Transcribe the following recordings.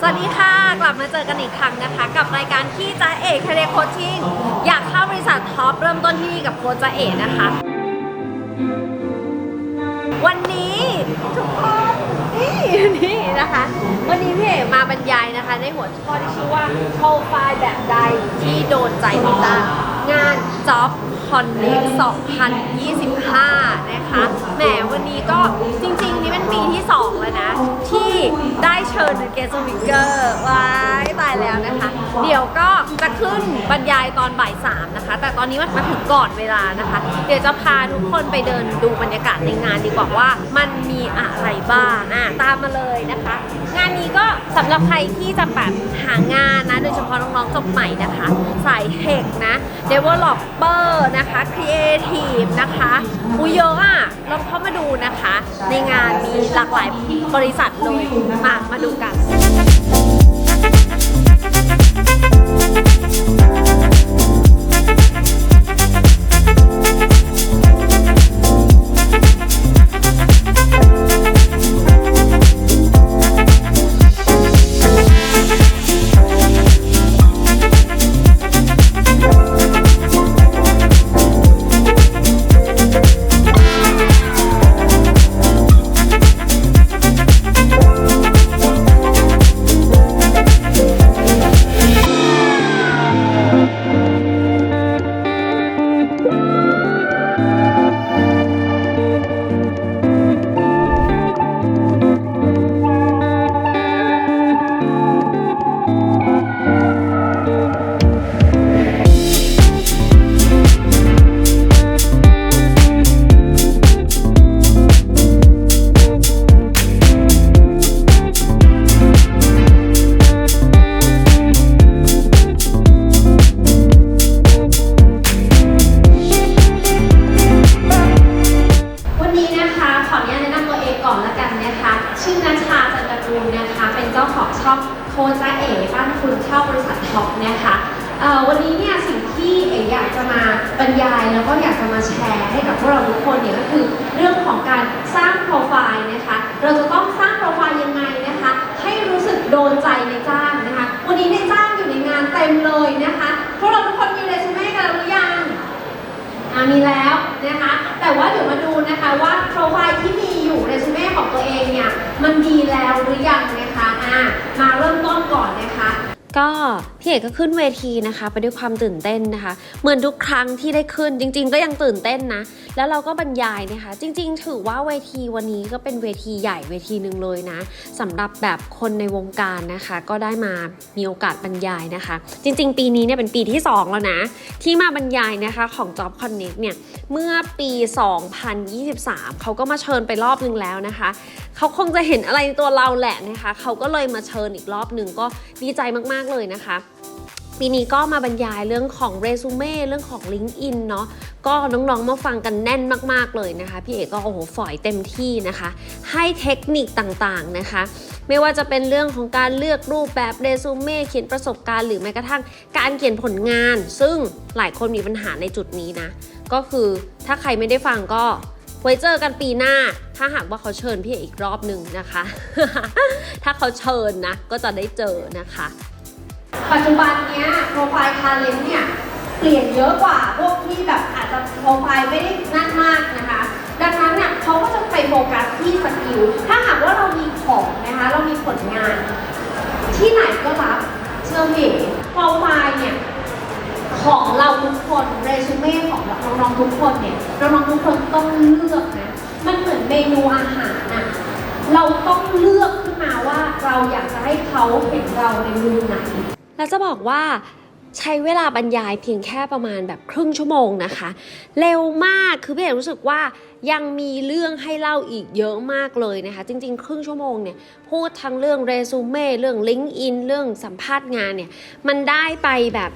สวัสดีค่ะ กลับมาเจอกันอีกครั้งนะคะ กับรายการที่จ้าเอกคาเรโคชชิ่งอยากเข้าบริษัทท็อปเริ่มต้นที่นี่กับโค้ชจ้าเอกนะคะ วันนี้ทุกคนนี่นี่นะคะ วันนี้พี่เอกมาบรรยายนะคะ ในหัวข้อที่ชื่อว่าโปรไฟล์แบบใดที่โดนใจนิจ้างงาน Job Connect 2025 นะคะ แหมวันนี้ก็จริงๆ นี่เป็นปีที่ 2 แล้วนะ ที่ได้เชิญเกสต์วิกเกอร์ว้า เดี๋ยวก็จะขึ้นบรรยายตอนบ่ายสามนะคะ แต่ตอนนี้มันมาถึงก่อนเวลานะคะ เดี๋ยวจะพาทุกคนไปเดินดูบรรยากาศในงานดีกว่าว่ามันมีอะไรบ้างอะตามมาเลยนะคะ งานนี้ก็สำหรับใครที่จะแบบหางานนะ โดยเฉพาะน้องๆจบใหม่นะคะ สายเทคนะ developer นะคะ creative นะคะอุยเยอะอะลองเข้ามาดูนะคะ ในงานมีหลากหลายบริษัทเลยมามาดูกัน วกเราทุกคนเนี่ยก็คือเรื่องของการสร้างโปรไฟล์นะคะ เราจะต้องสร้างโปรไฟล์ยังไงนะคะ ให้รู้สึกโดนใจในจ้างนะคะ วันนี้ในจ้างอยู่ในงานเต็มเลยนะคะพวกเราทุกคนมีเรซูเม่กันหรือยังอะมีแล้วนะคะ แต่ว่าเดี๋ยวมาดูนะคะว่าโปรไฟล์ที่มีอยู่เรซูเม่ของตัวเองเนี่ยมันดีแล้วหรือยังนะคะอะมาเริ่มต้นก่อนนะคะ ก็ พี่เอกก็ขึ้นเวทีนะคะ ไปด้วยความตื่นเต้นนะคะ เหมือนทุกครั้งที่ได้ขึ้นจริง ๆ ก็ยังตื่นเต้นนะ แล้วเราก็บรรยายนะคะ จริง ๆ ถือว่าเวทีวันนี้ก็เป็นเวทีใหญ่เวทีหนึ่งเลยนะสำหรับแบบคนในวงการนะคะ ก็ได้มามีโอกาสบรรยายนะคะ จริง ๆ ปีนี้เนี่ยเป็นปีที่ 2 แล้วนะ ที่มาบรรยายนะคะของ Job Connect เนี่ยเมื่อปี 2023 เขาก็มาเชิญไปรอบนึงแล้วนะคะเขาคงจะเห็นอะไรในตัวเราแหละนะคะ เขาก็เลยมาเชิญอีกรอบหนึ่งก็ดีใจมากๆเลยนะคะ ปีนี้ก็มาบรรยายเรื่องของเรซูเม่เรื่องของ LinkedIn เนาะก็น้องๆมาฟังกันแน่นมากๆเลยนะคะ พี่เอกก็โอ้โหฝอยเต็มที่นะคะ ให้เทคนิคต่างๆนะคะ ไม่ว่าจะเป็นเรื่องของการเลือกรูปแบบเรซูเม่เขียนประสบการณ์หรือแม้กระทั่งการเขียนผลงาน ซึ่งหลายคนมีปัญหาในจุดนี้นะ ก็คือถ้าใครไม่ได้ฟังก็ไว้เจอกันปีหน้า ถ้าหากว่าเขาเชิญพี่เอกอีกรอบหนึ่งนะคะ ถ้าเขาเชิญนะก็จะได้เจอนะคะ ปัจจุบันเนี้ยโปรไฟล์ทาเลนต์เนี่ยเปลี่ยนเยอะกว่าพวกที่แบบอาจจะโปรไฟล์ไม่ได้นั่นมากนะคะ ดังนั้นเนี่ยเขาก็จะไปโฟกัสที่สกิล ถ้าหากว่าเรามีของนะคะ เรามีผลงาน ที่ไหนก็รับเชื่อพี่โปรไฟล์เนี่ยของเราทุกคนเรซูเม่ของน้องๆทุกคนเนี่ยน้องๆทุกคนต้องเลือกนะมันเหมือนเมนูอาหารน่ะเราต้องเลือกขึ้นมาว่าเราอยากจะให้เขาเห็นเราในมุมไหน แล้วจะบอกว่าใช้เวลาบรรยายเพียงแค่ประมาณแบบครึ่งชั่วโมงนะคะ เร็วมากคือพี่เอกรู้สึกว่ายังมีเรื่องให้เล่าอีกเยอะมากเลยนะคะ จริง ๆ ครึ่งชั่วโมงเนี่ยพูดทั้งเรื่องเรซูเม่เรื่องลิงก์อินเรื่องสัมภาษณ์งานเนี่ย มันได้ไปแบบ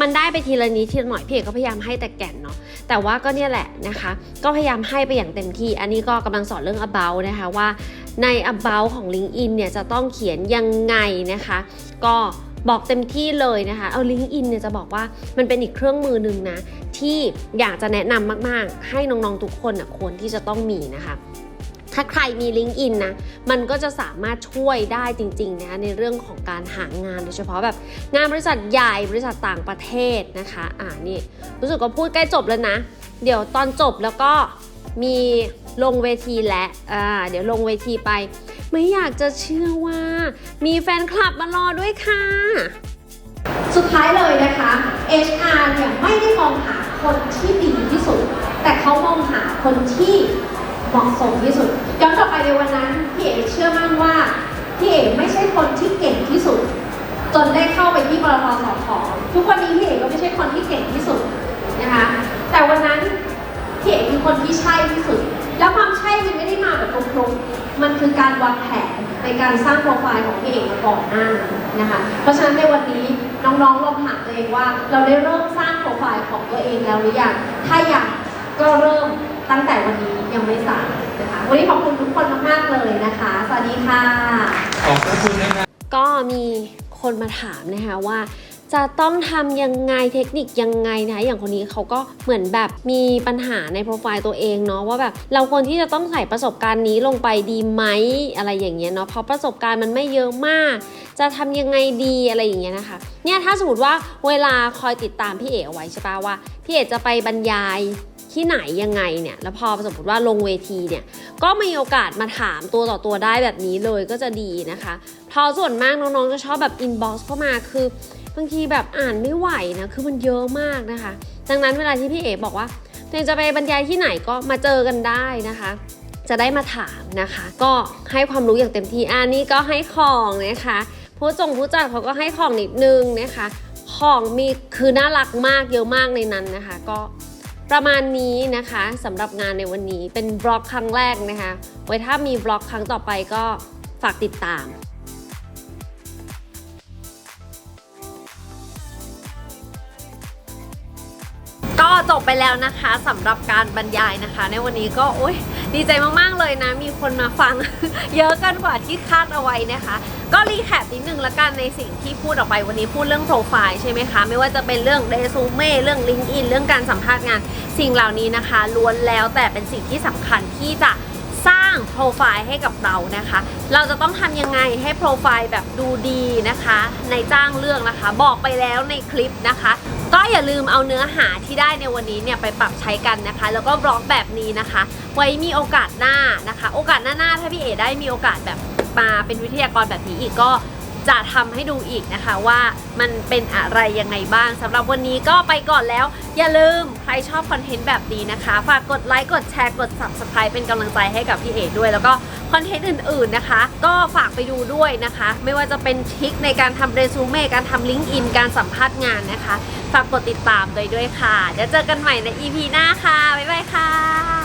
มันได้ไปทีละนิดทีละหน่อยพี่เอกก็พยายามให้แต่แก่นเนาะแต่ว่าก็เนี่ยแหละนะคะ ก็พยายามให้ไปอย่างเต็มที่ อันนี้ก็กำลังสอนเรื่อง about นะคะว่าใน about ของ LinkedIn เนี่ยจะต้องเขียนยังไงนะคะ ก็ บอกเต็มที่เลยนะคะ เอา LinkedIn เนี่ยจะบอกว่ามันเป็นอีกเครื่องมือหนึ่งนะ ที่อยากจะแนะนำมาก ๆ ให้น้อง ๆ ทุกคนนะควรที่จะต้องมีนะคะถ้าใครมีลิงก์อินนะ มันก็จะสามารถช่วยได้จริงๆนะในเรื่องของการหางานโดยเฉพาะแบบงานบริษัทใหญ่บริษัทต่างประเทศนะคะ อ่านี่รู้สึกว่าพูดใกล้จบแล้วนะ เดี๋ยวตอนจบแล้วก็มี ลงเวทีและอ่าเดี๋ยวลงเวทีไป ไม่อยากจะเชื่อว่า มีแฟนคลับมารอด้วยค่ะ สุดท้ายเลยนะคะ HR เนี่ยไม่ได้มองหาคนที่ดีที่สุด แต่เขามองหาคนที่เหมาะสมที่สุดย้อนกลับไปในวันนั้นพี่เอ๋เชื่อมั่นว่าพี่เอ๋ไม่ใช่คนที่เก่งที่สุด จนได้เข้าไปที่บลทสพทุกวันนี้พี่เอ๋ก็ไม่ใช่คนที่เก่งที่สุดนะคะ แต่วันนั้นพี่เอ๋คือคนที่ใช่ที่สุด แล้วความใช่มันไม่ได้มาแบบตรงๆมันคือการวางแผนในการสร้างโปรไฟล์ของพี่เอ๋มาก่อนหน้านั้นนะคะ เพราะฉะนั้นในวันนี้น้องๆลองถามตัวเองว่า เราได้เริ่มสร้างโปรไฟล์ของตัวเองแล้วหรือยัง ถ้ายังก็เริ่มตั้งแต่วันนี้ยังไม่สายนะคะ วันนี้ขอบคุณทุกคนมากๆเลยนะคะ สวัสดีค่ะ ขอบพระคุณนะครับก็มีคนมาถามนะคะว่า จะต้องทำยังไงเทคนิคยังไงนะคะอย่างคนนี้เขาก็เหมือนแบบมีปัญหาในโปรไฟล์ตัวเองเนาะว่าแบบเราควรที่จะต้องใส่ประสบการณ์นี้ลงไปดีไหมอะไรอย่างเงี้ยเนาะเพราะประสบการณ์มันไม่เยอะมาก จะทำยังไงดีอะไรอย่างเงี้ยนะคะเนี่ยถ้าสมมติว่าเวลาคอยติดตามพี่เอ๋เอาไว้ใช่ปะว่าพี่เอ๋จะไปบรรยาย ที่ไหนยังไงเนี่ยแล้วพอสมมติว่าลงเวทีเนี่ยก็มีโอกาสมาถามตัวต่อตัวได้แบบนี้เลยก็จะดีนะคะเพอส่วนมากน้องๆจะชอบแบบอินบ็อกซ์เข้ามาคือบางทีแบบอ่านไม่ไหวนะคือมันเยอะมากนะคะ ดังนั้นเวลาที่พี่เอ๋บอกว่าตัวเองจะไปบรรยายที่ไหนก็มาเจอกันได้นะคะ จะได้มาถามนะคะ ก็ให้ความรู้อย่างเต็มที่อันนี้ก็ให้ของนะคะผู้จงผู้จัดเขาก็ให้ของนิดนึงนะคะ ของมีคือน่ารักมากเยอะมากในนั้นนะคะ ก็ ประมาณนี้นะคะสำหรับงานในวันนี้เป็นบล็อกครั้งแรกนะคะ ไว้ถ้ามีบล็อกครั้งต่อไปก็ฝากติดตาม จบไปแล้วนะคะสำหรับการบรรยายนะคะ ในวันนี้ก็โอ๊ยดีใจมากๆเลยนะ มีคนมาฟัง เยอะกันกว่าที่คาดเอาไว้นะคะ ก็รีแคปนิดนึงละกันในสิ่งที่พูดออกไปวันนี้พูดเรื่องโปรไฟล์ใช่ไหมคะ ไม่ว่าจะเป็นเรื่องเรซูเม่เรื่องลิงก์อินเรื่องการสัมภาษณ์งาน สิ่งเหล่านี้นะคะล้วนแล้วแต่เป็นสิ่งที่สำคัญที่จะางโปรไฟล์ให้กับเรานะคะ เราจะต้องทำยังไงให้โปรไฟล์แบบดูดีนะคะในจ้างเรื่องนะคะ บอกไปแล้วในคลิปนะคะ ก็อย่าลืมเอาเนื้อหาที่ได้ในวันนี้เนี่ยไปปรับใช้กันนะคะ แล้วก็บล็อกแบบนี้นะคะ ไว้มีโอกาสหน้านะคะ โอกาสหน้าๆถ้าพี่เอได้มีโอกาสแบบมาเป็นวิทยากรแบบนี้อีกก็ จะทำให้ดูอีกนะคะว่ามันเป็นอะไรยังไงบ้างสำหรับวันนี้ก็ไปก่อนแล้ว อย่าลืมใครชอบคอนเทนต์แบบนี้นะคะ ฝากกดไลค์ กดแชร์ กด subscribe เป็นกำลังใจให้กับพี่เอกด้วย แล้วก็คอนเทนต์อื่นๆนะคะ ก็ฝากไปดูด้วยนะคะ ไม่ว่าจะเป็นทริคในการทำเรซูเม่การทำลิงก์อินการสัมภาษณ์งานนะคะ ฝากกดติดตามด้วยด้วยค่ะเดี๋ยวเจอกันใหม่ใน EP หน้าค่ะบ๊ายบายค่ะ